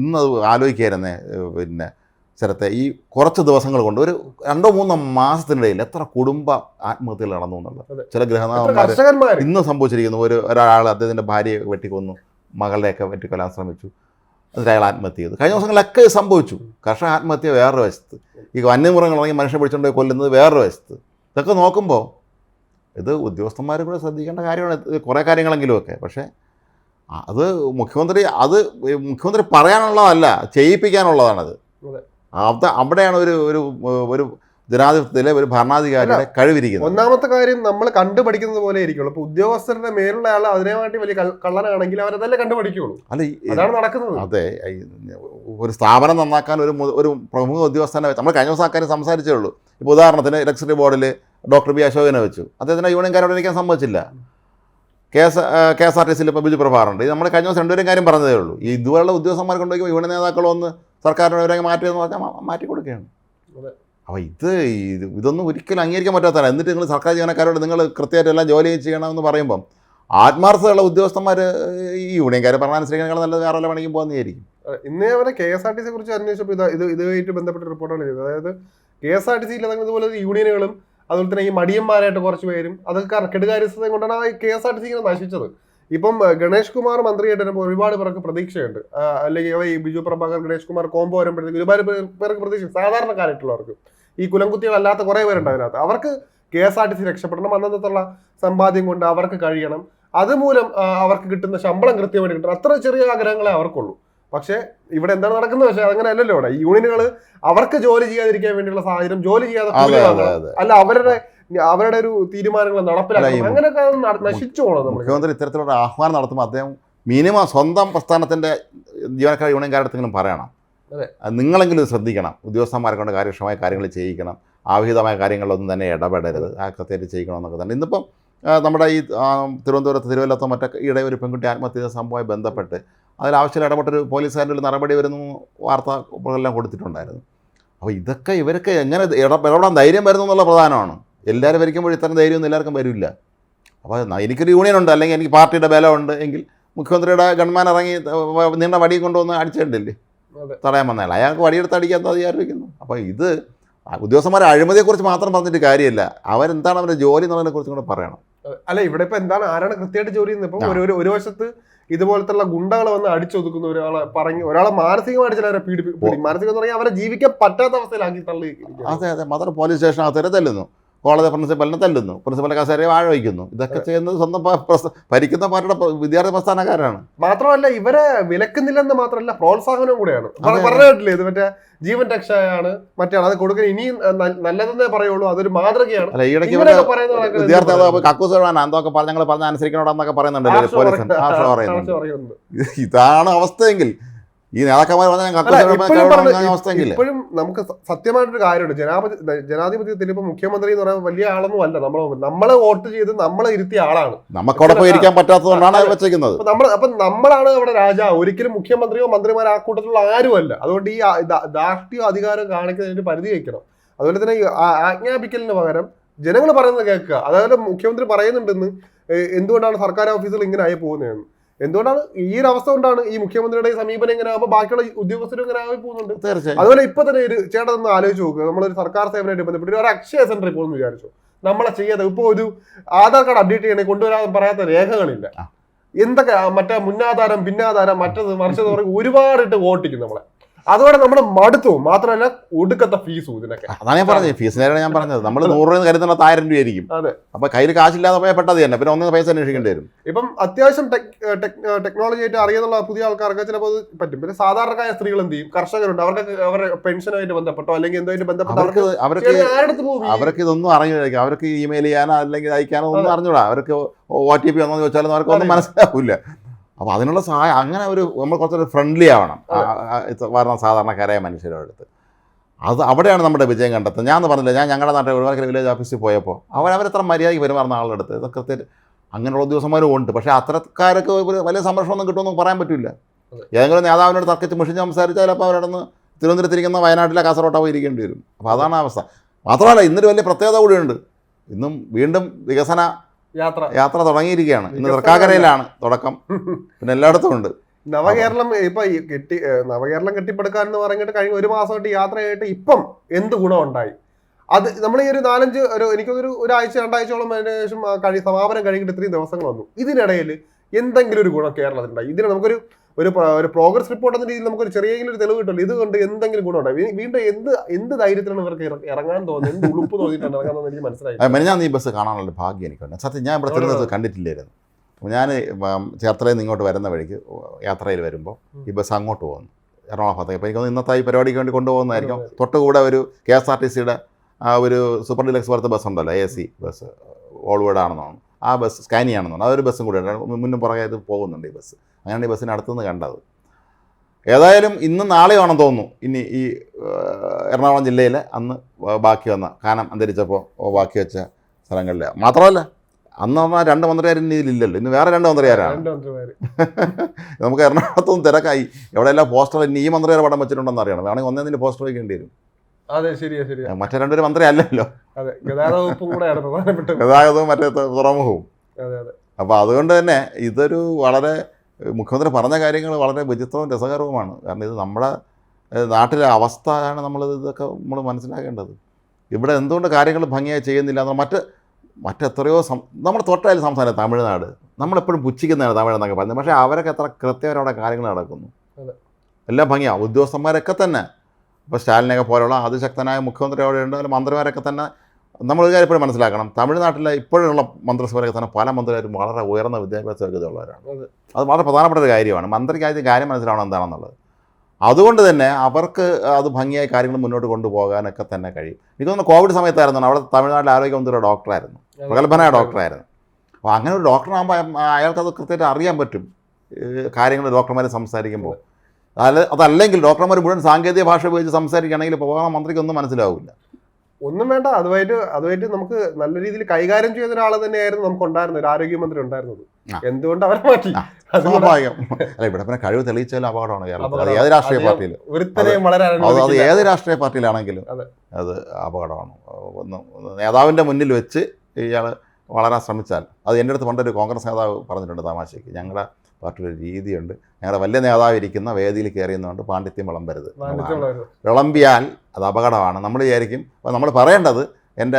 ഇന്നത് ആലോചിക്കായിരുന്നേ പിന്നെ സ്ഥലത്തെ ഈ കുറച്ച് ദിവസങ്ങൾ കൊണ്ട് ഒരു രണ്ടോ മൂന്നോ മാസത്തിനിടയിൽ എത്ര കുടുംബ ആത്മഹത്യകൾ നടന്നു എന്നുള്ളത്. ചില ഗ്രഹനാഥന്മാർ ഇന്ന് സംഭവിച്ചിരിക്കുന്നു ഒരു ഒരാൾ അദ്ദേഹത്തിന്റെ ഭാര്യയെ വെട്ടിക്കൊന്നു മകളുടെയൊക്കെ വെട്ടിക്കൊല്ലാൻ ശ്രമിച്ചു എന്നിട്ട് അയാൾ ആത്മഹത്യ ചെയ്തു. കഴിഞ്ഞ ദിവസങ്ങളിലൊക്കെ സംഭവിച്ചു. കർഷക ആത്മഹത്യ വേറൊരു വശത്ത്. ഈ വന്യമൃഗങ്ങൾ ഇറങ്ങി മനുഷ്യനെ പിടിച്ചുകൊണ്ട് പോയി കൊല്ലുന്നത് വേറൊരു വശത്ത്. ഇതൊക്കെ നോക്കുമ്പോൾ ഇത് ഉദ്യോഗസ്ഥന്മാർ കൂടെ ശ്രദ്ധിക്കേണ്ട കാര്യമാണ്. കുറേ കാര്യങ്ങളെങ്കിലുമൊക്കെ പക്ഷേ അത് മുഖ്യമന്ത്രി അത് മുഖ്യമന്ത്രി പറയാനുള്ളതല്ല ചെയ്യിപ്പിക്കാനുള്ളതാണത്. അതെ. അത് അവിടെയാണ് ഒരു ഒരു ഒരു ജനാധിപത്യത്തിലെ ഒരു ഭരണാധികാരിയുടെ കഴിവിരിക്കുന്നത്. ഒന്നാമത്തെ കാര്യം നമ്മൾ കണ്ടുപഠിക്കുന്നത് പോലെ ഇരിക്കുള്ളൂ. അപ്പൊ ഉദ്യോഗസ്ഥരുടെ മേലുള്ള ആൾ അതിനെമാറ്റി വലിയ കള്ള- കള്ളനാണെങ്കിൽ അവരതല്ലേ കണ്ടുപഠിക്കുള്ളൂ. അല്ല അതാണ് നടക്കുന്നത്. അതെ ഒരു സ്ഥാപനം നന്നാക്കാൻ ഒരു ഒരു പ്രമുഖ ഉദ്യോഗസ്ഥനെ നമ്മൾ കഴിഞ്ഞ ദിവസം ആൾക്കാർ സംസാരിച്ചേ ഉള്ളൂ ഇപ്പോൾ ഉദാഹരണത്തിന് ഇലക്ട്രിസിറ്റി ബോർഡിൽ ഡോക്ടർ ബി അശോകനെ വെച്ചു. അദ്ദേഹത്തിന് യൂണിയൻകാരോട് എനിക്കാൻ സംഭവിച്ചില്ല K S K S R T സിയിൽ ഇപ്പോൾ ബിജു പ്രഭാറുണ്ട് ഇത് നമ്മൾ കഴിഞ്ഞ ദിവസം രണ്ടുപേരും കാര്യം പറഞ്ഞതേ ഉള്ളൂ ഈ ഇതുപോലുള്ള ഉദ്യോഗസ്ഥന്മാർ കൊണ്ടുപോയി യൂണിയൻ നേതാക്കളൊന്ന് സർക്കാരിനോട് ഇവരെ മാറ്റിയെന്ന് പറഞ്ഞാൽ മാറ്റി കൊടുക്കുകയാണ്. അപ്പോൾ ഇത് ഇത് ഇതൊന്നും ഒരിക്കലും അംഗീകരിക്കാൻ പറ്റാത്തതാണ് എന്നിട്ട് നിങ്ങൾ സർക്കാർ ജീവനക്കാരോട് നിങ്ങൾ കൃത്യമായിട്ട് എല്ലാം ജോലി ചെയ്യണമെന്ന് പറയുമ്പം ആത്മാർത്ഥതയുള്ള ഉദ്യോഗസ്ഥന്മാർ ഈ യൂണിയൻകാർ പറഞ്ഞനുസരിക്കാൻ നല്ലത് വേറെ വല്ല പണിക്കും പോകുന്നതായിരിക്കും ഇന്നേ വരെ കെ എസ് ആർ ടി സിയെ കുറിച്ച് അന്വേഷിച്ചപ്പോൾ ഇത് ഇത് ഇതുമായിട്ട് ബന്ധപ്പെട്ട റിപ്പോർട്ടാണ് ചെയ്തത് അതായത് കെ എസ് ആർ ടി സിയിൽ ഇതുപോലെ യൂണിയനുകളും അതുപോലെ തന്നെ ഈ മടിയന്മാരായിട്ട് കുറച്ച് പേരും അതൊക്കെ കെടുകാര്യസ്ഥത കൊണ്ടാണ് ആ K S R T C ഇങ്ങനെ നശിച്ചത്. ഇപ്പം ഗണേഷ് കുമാർ മന്ത്രിയായിട്ട് വരുമ്പോൾ ഒരുപാട് പേർക്ക് പ്രതീക്ഷയുണ്ട്. അല്ലെങ്കിൽ ഈ ബിജു പ്രഭാകർ ഗണേഷ് കുമാർ കോംബോ വരുമ്പോഴത്തേക്ക് ഒരുപാട് പേർക്ക് പ്രതീക്ഷ സാധാരണക്കാരായിട്ടുള്ളവർക്ക്. ഈ കുലംകുത്തികളല്ലാത്ത കുറേ പേരുണ്ട് അതിനകത്ത്. അവർക്ക് K S R T C രക്ഷപ്പെടണം അന്നത്തുള്ള സമ്പാദ്യം കൊണ്ട് അവർക്ക് കഴിയണം. അതുമൂലം അവർക്ക് കിട്ടുന്ന ശമ്പളം കൃത്യമായിട്ട് കിട്ടണം. അത്ര ചെറിയ ആഗ്രഹങ്ങളെ അവർക്കുള്ളൂ. പക്ഷേ ഇവിടെ എന്താണ് നടക്കുന്നത്? പക്ഷേ അങ്ങനെ അല്ലല്ലോ ഇവിടെ. ഈ യൂണിയനുകൾ അവർക്ക് ജോലി ചെയ്യാതിരിക്കാൻ വേണ്ടിയുള്ള സാഹചര്യം ജോലി ചെയ്യാതെ അല്ല അവരുടെ അവരുടെ ഒരു തീരുമാനങ്ങൾ നടപ്പിലാക്കും അങ്ങനെയൊക്കെ നശിച്ചു പോകണം മുഖ്യമന്ത്രി ഇത്തരത്തിലുള്ള ആഹ്വാനം നടത്തുമ്പോൾ അദ്ദേഹം മിനിമം സ്വന്തം പ്രസ്ഥാനത്തിന്റെ ജീവനക്കാർ യൂണിയൻകാരുടെ അടുത്തെങ്കിലും പറയണം. നിങ്ങളെങ്കിലും ഇത് ശ്രദ്ധിക്കണം. ഉദ്യോഗസ്ഥന്മാരെ കൊണ്ട് കാര്യക്ഷമമായ കാര്യങ്ങൾ ചെയ്യിക്കണം. ആവഹിതമായ കാര്യങ്ങളിലൊന്നും തന്നെ ഇടപെടരുത്. ആ കൃത്യമായിട്ട് ചെയ്യിക്കണം എന്നൊക്കെ തന്നെ. ഇന്നിപ്പം നമ്മുടെ ഈ തിരുവനന്തപുരത്ത് തിരുവല്ലത്തോ മറ്റൊക്കെ ഈയിടെ ഒരു പെൺകുട്ടി ആത്മഹത്യ ചെയ്ത സംഭവമായി ബന്ധപ്പെട്ട് അതിൽ ആവശ്യം ഇടപെട്ടൊരു പോലീസുകാരന്റെ ഒരു നടപടി വരുന്നു വാർത്ത എല്ലാം കൊടുത്തിട്ടുണ്ടായിരുന്നു. അപ്പോൾ ഇതൊക്കെ ഇവരൊക്കെ എങ്ങനെ ഇട- ഇടപെടാൻ ധൈര്യം വരുന്നു എന്നുള്ള പ്രധാനമാണ്. എല്ലാവരും ഭരിക്കുമ്പോൾ ഇത്തരം ധൈര്യമൊന്നും എല്ലാവർക്കും വരില്ല. അപ്പോൾ എനിക്കൊരു യൂണിയൻ ഉണ്ട് അല്ലെങ്കിൽ എനിക്ക് പാർട്ടിയുടെ ബലമുണ്ട് എങ്കിൽ മുഖ്യമന്ത്രിയുടെ ഗൺമാൻ ഇറങ്ങി നീണ്ട വടി കൊണ്ടുവന്ന് അടിച്ചിട്ടില്ലേ. തടയാൻ വന്നാൽ അയാൾക്ക് വടിയെടുത്ത് അടിക്കാൻ അധികാരിക്കുന്നു അപ്പോൾ ഇത് ഉദ്യോഗസ്ഥന്മാരെ അഴിമതിയെക്കുറിച്ച് മാത്രം പറഞ്ഞിട്ട് കാര്യമില്ല. അവരെന്താണ് അവരുടെ ജോലി എന്നുള്ളതിനെ കുറിച്ചും കൂടെ പറയണം. അല്ല ഇവിടെ ഇപ്പൊ എന്താണ് ആരാണ് കൃത്യമായിട്ട് ജോലി ചെയ്യുന്നത്? ഇപ്പം. ഒരു ഒരു- വശത്ത് ഇതുപോലത്തുള്ള ഗുണ്ടകളെ വന്ന് അടിച്ചൊതുക്കുന്ന ഒരാളെ പറഞ്ഞു ഒരാളെ മാനസികമായിട്ട് ചിലരെ പീഡിപ്പിക്കും മാനസികം എന്ന് പറഞ്ഞാൽ അവരെ ജീവിക്കാൻ പറ്റാത്ത അവസ്ഥയിലാക്കി തള്ളി. അതെ അതെ. മാത്രം പോലീസ് സ്റ്റേഷൻ ആ തല്ലുന്നു. കോളേജ് പ്രിൻസിപ്പലിനെ തല്ലുന്നു. പ്രിൻസിപ്പൽ കസേരയെ വാഴ വയ്ക്കുന്നു. ഇതൊക്കെ ചെയ്യുന്നത് സ്വന്തം ഭരിക്കുന്ന പാർട്ടിയുടെ വിദ്യാർത്ഥി പ്രസ്ഥാനക്കാരാണ്. മാത്രമല്ല ഇവരെ വിലക്കുന്നില്ലെന്ന് മാത്രമല്ല പ്രോത്സാഹനവും കൂടെയാണ്. പറഞ്ഞിട്ടില്ലേ ഇത് മറ്റേ ജീവൻ രക്ഷയാണ് മറ്റേ അത് കൊടുക്കുന്ന ഇനിയും നല്ലതെന്നേ പറയുള്ളൂ. അതൊരു മാതൃകയാണ്. അല്ല ഈയിടയ്ക്ക് വിദ്യാർത്ഥി കക്കൂസ് എന്തൊക്കെ പറഞ്ഞ ഞങ്ങൾ പറഞ്ഞ അനുസരിക്കണോടാന്നൊക്കെ പറയുന്നുണ്ടല്ലോ പോലീസ്. ഇതാണ് അവസ്ഥയെങ്കിൽ ഈ നേതാക്കന്മാർ പറഞ്ഞാൽ ഇപ്പോഴും നമുക്ക് സത്യമായിട്ടൊരു കാര്യമുണ്ട്. ജനാപതി ജനാധിപത്യത്തിൽ ഇപ്പൊ മുഖ്യമന്ത്രി എന്ന് പറയുന്നത് വലിയ ആളൊന്നും അല്ല. നമ്മളെ നമ്മളെ വോട്ട് ചെയ്ത് നമ്മളെ ഇരുത്തിയ ആളാണ്. നമുക്കവിടെ പോയി ഇരിക്കാൻ പറ്റാത്തതുകൊണ്ടാണ് വെച്ചിരിക്കുന്നത് വെച്ചേക്കുന്നത്. നമ്മൾ അപ്പൊ നമ്മളാണ് അവിടെ രാജാവ് ഒരിക്കലും മുഖ്യമന്ത്രിയോ മന്ത്രിമാരോ ആ കൂട്ടത്തിലുള്ള ആരുമല്ല അതുകൊണ്ട് ഈ ദാർഷ്ട്യോ അധികാരം കാണിക്കുന്നതിന് പരിധി വയ്ക്കണം. അതുപോലെ തന്നെ ആജ്ഞാപിക്കലിന് പകരം ജനങ്ങൾ പറയുന്നത് കേൾക്കുക. അതായത് മുഖ്യമന്ത്രി പറയുന്നുണ്ടെന്ന് എന്തുകൊണ്ടാണ് സർക്കാർ ഓഫീസുകൾ ഇങ്ങനെ ആയി പോകുന്നതെന്ന്. എന്തുകൊണ്ടാണ് ഈ ഒരു അവസ്ഥ കൊണ്ടാണ് ഈ മുഖ്യമന്ത്രിയുടെ സമീപനം ഇങ്ങനെ ആകുമ്പോൾ ബാക്കിയുള്ള ഉദ്യോഗസ്ഥരും ഇങ്ങനെ ആയി പോകുന്നുണ്ട്? തീർച്ചയായും. അതുപോലെ ഇപ്പൊ തന്നെ ഒരു ചേട്ടൻ ഒന്ന് ആലോചിച്ച് നോക്കുക നമ്മളൊരു സർക്കാർ സേവനമായിട്ട് ബന്ധപ്പെട്ട് ഒരു അക്ഷയ സെന്ററിൽ പോകുന്നു വിചാരിച്ചു. നമ്മളെ ചെയ്യാതെ ഇപ്പൊ ഒരു ആധാർ കാർഡ് അപ്ഡേറ്റ് ചെയ്യണേ കൊണ്ടുവരാൻ പറയാത്ത രേഖകളില്ല. എന്തൊക്കെ മറ്റേ മുന്നാധാരം പിന്നാധാരം മറ്റത് മറിച്ചത് ഒരുപാടിട്ട് വോട്ടിക്കും നമ്മളെ. അതോടെ നമ്മൾ മടുത്തു. മാത്രമല്ല ഒടുക്കത്തെ ഫീസും ഇതിനൊക്കെ. അതാണ് ഞാൻ പറഞ്ഞത്. ഫീസിനാണ് ഞാൻ പറഞ്ഞത്. നമ്മൾ നൂറ് രൂപ കരുതുന്ന ആയിരം രൂപയായിരിക്കും അതെ. അപ്പൊ കയ്യിൽ കാശില്ലാതെ പോയാൽ പെട്ടത് തന്നെ. പിന്നെ ഒന്നും പൈസ അന്വേഷിക്കേണ്ടി വരും. ഇപ്പം അത്യാവശ്യം ടെക്നോളജി ആയിട്ട് അറിയാനുള്ള പുതിയ ആൾക്കാർക്ക് ചിലപ്പോൾ പറ്റും. പിന്നെ സാധാരണക്കാരായ സ്ത്രീകൾ എന്ത് ചെയ്യും? കർഷകരുണ്ട്. അവർക്ക് അവരുടെ പെൻഷനുമായിട്ട് ബന്ധപ്പെട്ടോ? അല്ലെങ്കിൽ എന്തുമായിട്ട് ബന്ധപ്പെട്ടോ അവർക്ക് അവർക്ക് അവർക്ക് ഇതൊന്നും അറിഞ്ഞില്ല അവർക്ക് ഇമെയിൽ ചെയ്യാനോ അല്ലെങ്കിൽ അയക്കാനോ ഒന്നും അറിഞ്ഞൂടാ. അവർക്ക് ഒ ടി പി വന്നോ ചോദിച്ചാലും അവർക്ക് ഒന്നും. മനസ്സിലാവില്ല. അപ്പോൾ അതിനുള്ള സഹായം അങ്ങനെ ഒരു നമ്മൾ കുറച്ചൊരു ഫ്രണ്ട്ലി ആവണം. വരുന്ന സാധാരണക്കാരായ മനുഷ്യരുടെ അടുത്ത്. അത് അവിടെയാണ് നമ്മുടെ വിജയം കണ്ടെത്തുന്നത്. ഞാൻ പറഞ്ഞില്ല ഞാൻ ഞങ്ങളുടെ നാട്ടിൽ ഒരുപാട് വില്ലേജ് ഓഫീസിൽ പോയപ്പോൾ അവരവരത്ര മര്യാദയ്ക്ക് പെരുമാറുന്ന ആളുടെ അടുത്ത് ഇതൊക്കെ കൃത്യം അങ്ങനെയുള്ള ഉദ്യോഗസ്ഥന്മാരും ഉണ്ട്. പക്ഷേ അത്തരക്കാർക്ക് ഒരു വലിയ സംരക്ഷണമൊന്നും കിട്ടുമെന്ന് പറയാൻ പറ്റില്ല. ഏതെങ്കിലും നേതാവിനോട് തർക്കിച്ച് മുഷിഞ്ഞ് സംസാരിച്ചാൽ അപ്പോൾ അവരവിടെ നിന്ന് തിരുവനന്തപുരത്തിരിക്കുന്ന വയനാട്ടിലെ കാസർഗോട്ടോ പോയി ഇരിക്കേണ്ടി വരും. അപ്പോൾ അതാണ് അവസ്ഥ. മാത്രമല്ല ഇന്നൊരു വലിയ പ്രത്യേകത കൂടിയുണ്ട്. ഇന്നും വീണ്ടും വികസന യാത്ര. യാത്ര തുടങ്ങിയിരിക്കുകയാണ്. ഇന്ന് തൃക്കാക്കരയിലാണ് തുടക്കം. പിന്നെ എല്ലായിടത്തും ഉണ്ട്. നവകേരളം ഇപ്പൊ കെട്ടി നവകേരളം കെട്ടിപ്പടുക്കാൻ എന്ന് പറഞ്ഞിട്ട് കഴിഞ്ഞ ഒരു മാസമായിട്ട് യാത്രയായിട്ട് ഇപ്പം എന്ത് ഗുണം ഉണ്ടായി? അത് നമ്മൾ ഈ ഒരു നാലഞ്ച് ഒരു എനിക്കൊരു ഒരാഴ്ച രണ്ടാഴ്ചയോളം അതിന് ശേഷം കഴി സമാപനം കഴിഞ്ഞിട്ട് ഇത്രയും ദിവസങ്ങൾ വന്നു. ഇതിനിടയിൽ എന്തെങ്കിലും ഒരു ഗുണം കേരളത്തിലുണ്ടായി ഇതിന് നമുക്കൊരു ഒരു ഒരു പ്രോഗ്രസ് റിപ്പോർട്ട് എന്ന രീതിയിൽ നമുക്ക് ഒരു ചെറിയെങ്കിലും ഒരു തെളിവ് കിട്ടുമല്ലോ. ഇതുകൊണ്ട് എന്തെങ്കിലും ഗുണം ഉണ്ടായി വീണ്ടും എന്ത് എന്ത് ധൈര്യത്തിലാണ് ഇവർക്ക് ഇറങ്ങാൻ തോന്നുന്നത്? എന്ത് ഉളുപ്പ് തോന്നിയിട്ടാണ് ഇറങ്ങാൻ എനിക്ക് മനസ്സിലായി മെനഞ്ഞാൽ ഈ ബസ് കാണാനുള്ള ഭാഗ്യം എനിക്കുണ്ട്. സത്യം ഞാൻ ഇവിടെ തിരുവനന്തപുരത്ത് കണ്ടിട്ടില്ലായിരുന്നു. അപ്പോൾ ഞാൻ ചേർത്തലയിൽ നിന്ന് ഇങ്ങോട്ട് വരുന്ന വഴിക്ക് യാത്രയിൽ വരുമ്പോൾ ഈ ബസ് അങ്ങോട്ട് പോകുന്നു. എറണാകുളം ഭാഗത്തേക്ക് അപ്പോൾ എനിക്കൊന്ന് ഇന്നത്തെ ഈ പരിപാടിക്ക് വേണ്ടി കൊണ്ടുപോകുന്നതായിരിക്കും. തൊട്ടുകൂടെ ഒരു കെ എസ് ആർ ടി സിയുടെ ആ ഒരു സൂപ്പർ ഡിലക്സ് പോലത്തെ ബസ് ഉണ്ടല്ലോ എ സി ബസ് ഓൾവേഡ് ആണെന്നാണ് ആ ബസ് സ്കാനിയാണെന്നാണ് അതൊരു ബസ്സും കൂടെ മുന്നും പുറകെ ഇത് പോകുന്നുണ്ട് ഈ ബസ്. അങ്ങനെയാണ് ഈ ബസ്സിന് അടുത്തുനിന്ന് കണ്ടത്. ഏതായാലും ഇന്ന് നാളെയാണെന്ന് തോന്നുന്നു. ഇനി ഈ എറണാകുളം ജില്ലയിലെ അന്ന് ബാക്കി വന്ന കാനം അന്തരിച്ചപ്പോൾ ബാക്കി വെച്ച സ്ഥലങ്ങളിൽ മാത്രമല്ല അന്ന് പറഞ്ഞാൽ രണ്ട് മന്ത്രിമാരും ഇനി ഇതിലില്ലല്ലോ. ഇന്ന് വേറെ രണ്ട് മന്ത്രിമാരാണ് നമുക്ക് എറണാകുളത്തൊന്നും തിരക്കായി. എവിടെയെല്ലാം പോസ്റ്റർ ഇനി ഈ മന്ത്രിയുടെ പടം വെച്ചിട്ടുണ്ടെന്ന് അറിയണം. വേണമെങ്കിൽ ഒന്നേതിന്റെ പോസ്റ്റർ വയ്ക്കേണ്ടി വരും. അതെ ശരിയാ ശരിയാ. മറ്റേ രണ്ടൊരു മന്ത്രി അല്ലല്ലോ അതെ ഗതാഗത വകുപ്പും കൂടെയാണ് പ്രധാനപ്പെട്ട ഗതാഗതവും മറ്റേ തുറമുഖവും. അതെ അതെ. അപ്പോൾ അതുകൊണ്ട് തന്നെ ഇതൊരു വളരെ മുഖ്യമന്ത്രി പറഞ്ഞ കാര്യങ്ങൾ വളരെ വിചിത്രവും രസകരവുമാണ്. കാരണം ഇത് നമ്മുടെ നാട്ടിലെ അവസ്ഥയാണ് നമ്മൾ ഇതൊക്കെ നമ്മൾ മനസ്സിലാക്കേണ്ടത്. ഇവിടെ എന്തുകൊണ്ട് കാര്യങ്ങൾ ഭംഗിയായി ചെയ്യുന്നില്ല എന്ന് മറ്റ് മറ്റെത്രയോ സം നമ്മുടെ തൊട്ടയൽ സംസ്ഥാനം തമിഴ്നാട്. നമ്മളെപ്പോഴും പുച്ഛിക്കുന്നതാണ് തമിഴ് എന്നൊക്കെ പറയുന്നത് പക്ഷേ അവരൊക്കെ എത്ര കൃത്യമായിട്ട് കാര്യങ്ങൾ നടക്കുന്നു. എല്ലാം ഭംഗിയാണ് ഉദ്യോഗസ്ഥന്മാരൊക്കെ തന്നെ. ഇപ്പോൾ സ്റ്റാലിനെയൊക്കെ പോലുള്ള അതിശക്തനായ മുഖ്യമന്ത്രി അവിടെയുണ്ട് അതിൽ മന്ത്രിമാരൊക്കെ തന്നെ നമ്മൾ ഒരു കാര്യം ഇപ്പോഴും മനസ്സിലാക്കണം. തമിഴ്നാട്ടിലെ ഇപ്പോഴുള്ള മന്ത്രിസഭയിലൊക്കെ തന്നെ പല മന്ത്രിമാരും വളരെ ഉയർന്ന വിദ്യാഭ്യാസ യോഗ്യതയുള്ളവരാണ് അതെ. അത് വളരെ പ്രധാനപ്പെട്ട ഒരു കാര്യമാണ്. മന്ത്രിക്ക് ആദ്യം കാര്യം മനസ്സിലാവണം എന്താണെന്നുള്ളത്. അതുകൊണ്ട് തന്നെ അവർക്ക് അത് ഭംഗിയായി കാര്യങ്ങൾ മുന്നോട്ട് കൊണ്ടുപോകാനൊക്കെ തന്നെ കഴിയും. എനിക്ക് തോന്നുന്നു കോവിഡ് സമയത്തായിരുന്നു. അവിടെ തമിഴ്നാട്ടിലെ ആരോഗ്യമന്ത്രിയുടെ ഡോക്ടറായിരുന്നു. പ്രഗത്ഭനായ ഡോക്ടറായിരുന്നു. അപ്പോൾ അങ്ങനെ ഒരു ഡോക്ടറാകുമ്പോൾ അയാൾക്ക് അത് കൃത്യമായിട്ട് അറിയാൻ പറ്റും. കാര്യങ്ങൾ ഡോക്ടർമാർ സംസാരിക്കുമ്പോൾ. അതല്ലെങ്കിൽ ഡോക്ടർമാർ മുഴുവൻ സാങ്കേതിക ഭാഷ ഉപയോഗിച്ച് സംസാരിക്കുകയാണെങ്കിൽ പോകാൻ മന്ത്രിക്കൊന്നും മനസ്സിലാവില്ല. ഒന്നും വേണ്ട. അതുമായിട്ട് അതുമായിട്ട് നമുക്ക് നല്ല രീതിയിൽ കൈകാര്യം ചെയ്യുന്ന ഒരാൾ തന്നെയായിരുന്നു നമുക്ക് ഉണ്ടായിരുന്നത് ഒരു ആരോഗ്യമന്ത്രി ഉണ്ടായിരുന്നത്. എന്തുകൊണ്ട് അവരെ മാറ്റി? സ്വാഭാവികം. അല്ല ഇവിടെ പിന്നെ കഴിവ് തെളിയിച്ചാലും അപകടമാണ് കേരളത്തിൽ. അത്. ഏത് രാഷ്ട്രീയ പാർട്ടിയിൽ വളരെ അത്. ഏത് രാഷ്ട്രീയ പാർട്ടിയിലാണെങ്കിലും അതെ. അത് അപകടമാണ്. ഒന്ന് നേതാവിന്റെ മുന്നിൽ വെച്ച് ഇയാൾ വളരാൻ ശ്രമിച്ചാൽ അത് എന്റെ അടുത്ത് പണ്ടൊരു കോൺഗ്രസ് നേതാവ് പറഞ്ഞിട്ടുണ്ട് തമാശയ്ക്ക് ഞങ്ങളുടെ പാർട്ടിയുടെ ഒരു രീതിയുണ്ട്. ഞങ്ങളുടെ വലിയ നേതാവ് ഇരിക്കുന്ന വേദിയിൽ കയറിയുന്നതുകൊണ്ട് പാണ്ഡിത്യം വിളമ്പരുത്. വിളമ്പിയാൽ അത് അപകടമാണ്. നമ്മൾ വിചാരിക്കും അപ്പോൾ നമ്മൾ പറയേണ്ടത് എന്റെ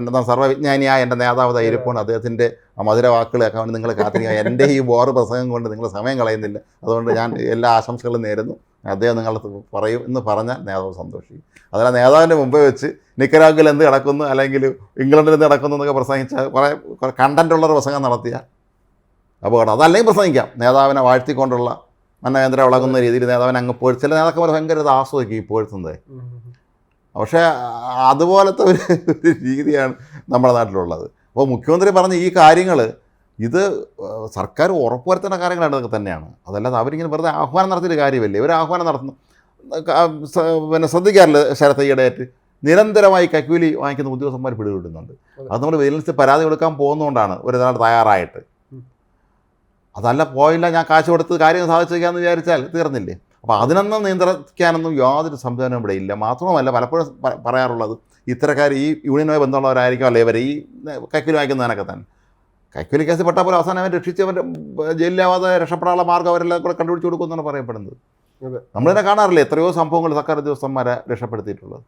എന്താ സർവവിജ്ഞാനിയായ എന്റെ നേതാവ് ധൈര്യപ്പോണ് അദ്ദേഹത്തിന്റെ മധുരവാക്കുകളൊക്കെ കൊണ്ട് നിങ്ങൾ കാത്തിരിക്കുക. എന്റെ ഈ ബോറ് പ്രസംഗം കൊണ്ട് നിങ്ങൾ സമയം കളയുന്നില്ല. അതുകൊണ്ട് ഞാൻ എല്ലാ ആശംസകളും നേരുന്നു. അദ്ദേഹം നിങ്ങൾ പറയൂ എന്ന് പറഞ്ഞാൽ നേതാവ് സന്തോഷിക്കും. അതല്ല നേതാവിന്റെ മുമ്പേ വെച്ച് നിക്കരാഗിൽ എന്ത് നടക്കുന്നു അല്ലെങ്കിൽ ഇംഗ്ലണ്ടിൽ എന്ത് നടക്കുന്നു എന്നൊക്കെ പ്രസംഗിച്ച കുറേ കുറേ കണ്ടന്റുള്ള ഒരു പ്രസംഗം നടത്തിയ അപകടം. അതല്ലെങ്കിൽ പ്രസംഗിക്കാം. നേതാവിനെ വാഴ്ത്തിക്കൊണ്ടുള്ള മന്നവേന്ദ്ര വിളകുന്ന രീതിയിൽ നേതാവിനെ അങ്ങ് പോയി. ചില നേതാക്കന്മാർ ഭയങ്കര ആസ്വദിക്കും ഈ പോഴ്ത്തുന്നത്. പക്ഷേ അതുപോലത്തെ ഒരു രീതിയാണ് നമ്മുടെ നാട്ടിലുള്ളത്. അപ്പോൾ മുഖ്യമന്ത്രി പറഞ്ഞ ഈ കാര്യങ്ങൾ ഇത് സർക്കാർ ഉറപ്പുവരുത്തേണ്ട കാര്യങ്ങളാണ് ഇതൊക്കെ തന്നെയാണ്. അതല്ലാതെ അവരിങ്ങനെ വെറുതെ ആഹ്വാനം നടത്തിയൊരു കാര്യമല്ലേ. ഇവർ ആഹ്വാനം നടത്തുന്നു പിന്നെ ശ്രദ്ധിക്കാറില്ല ശരത്ത് ഈയിടെയായിട്ട് നിരന്തരമായി കക്കൂലി വാങ്ങിക്കുന്ന ഉദ്യോഗസ്ഥന്മാർ പിടികിട്ടുന്നുണ്ട് അത്. നമ്മൾ വെയിലൻസ് പരാതി കൊടുക്കാൻ പോകുന്നതുകൊണ്ടാണ് ഒരു നാൾ തയ്യാറായിട്ട്. അതല്ല പോയില്ല ഞാൻ കാശ് കൊടുത്ത് കാര്യം സാധിച്ചേക്കാന്ന് വിചാരിച്ചാൽ തീർന്നില്ലേ? അപ്പോൾ അതിനൊന്നും നിയന്ത്രിക്കാനൊന്നും യാതൊരു സംവിധാനവും ഇവിടെ ഇല്ല. മാത്രമല്ല പലപ്പോഴും പറയാറുള്ളത് ഇത്തരക്കാർ ഈ യൂണിയനുമായി ബന്ധമുള്ളവരായിരിക്കും അല്ലേ ഇവർ ഈ കക്കൂലി വാങ്ങിക്കുന്നതിനൊക്കെ തന്നെ. കൈക്കൂലി കേസ് പെട്ടാൽ പോലെ അവസാനം അവൻ രക്ഷിച്ചവർ ജയിലിലാവാതെ രക്ഷപ്പെടാനുള്ള മാർഗം അവരെല്ലാം കൂടെ കണ്ടുപിടിച്ച് കൊടുക്കുമെന്നാണ് പറയപ്പെടുന്നത്. നമ്മളിതിനെ കാണാറില്ലേ? എത്രയോ സംഭവങ്ങൾ സർക്കാർ ഉദ്യോഗസ്ഥന്മാരെ രക്ഷപ്പെടുത്തിയിട്ടുള്ളത്.